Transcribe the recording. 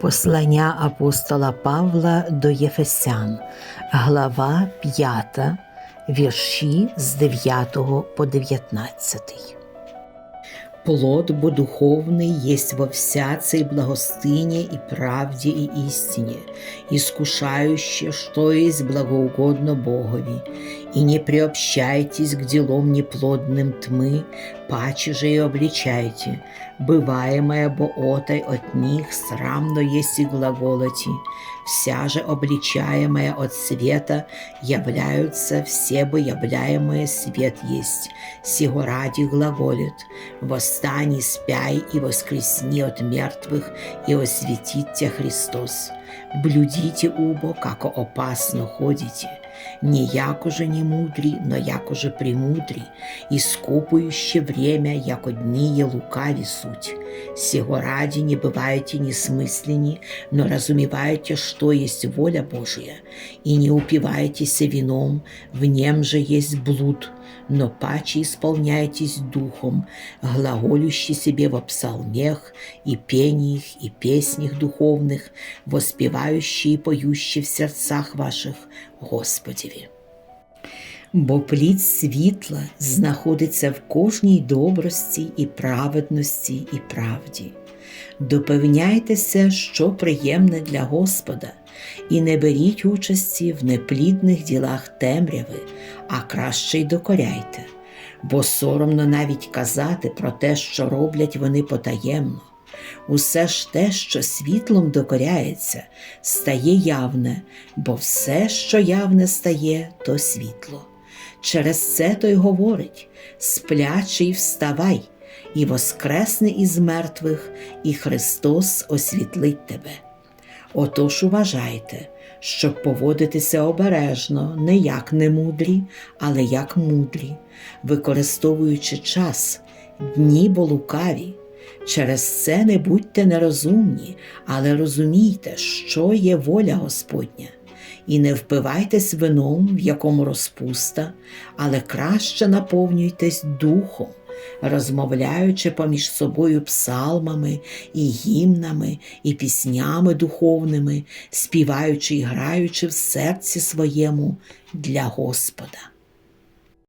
Послання апостола Павла до Єфесян, глава 5, вірші з 9 по 19. Плод бо духовный есть во всяцей благостыне и правде и истине, искушающе, что есть благоугодно Богови, и не приобщайтесь к делам неплодным тьмы, паче же и обличайте, бываемое бо отай от них срамно есть и глаголоти, вся же обличаемая от света являются все бы являемые свет есть, сего ради глаголит, восстань и спяй и воскресни от мертвых и осветит тебя Христос. Блюдите убо, како опасно ходите, не яко же не мудрі, но яко же премудрі, і скупующе время, яко дни е лукаві суть. Сего ради не бываете несмысленни, но разумеваете, что есть воля Божия, и не упиваетесь вином, в нем же есть блуд, но паче исполняйтесь духом, глаголющий себе во псалмех и пениях и песнях духовных, воспевающие и поющие в сердцах ваших Господеві. Бо плід світла знаходиться в кожній добрості і праведності і правді. Допевняйтеся, що приємне для Господа, і не беріть участі в неплідних ділах темряви, а краще й докоряйте, бо соромно навіть казати про те, що роблять вони потаємно. Усе ж те, що світлом докоряється, стає явне, бо все, що явне стає, то світло. Через це то й говорить сплячий вставай, і воскресне із мертвих, і Христос освітлить тебе. Отож уважайте, щоб поводитися обережно, не як немудрі, але як мудрі, використовуючи час, дні бо лукаві. Через це не будьте нерозумні, але розумійте, що є воля Господня, і не впивайтесь вином, в якому розпуста, але краще наповнюйтесь духом, розмовляючи поміж собою псалмами і гімнами, і піснями духовними, співаючи і граючи в серці своєму для Господа.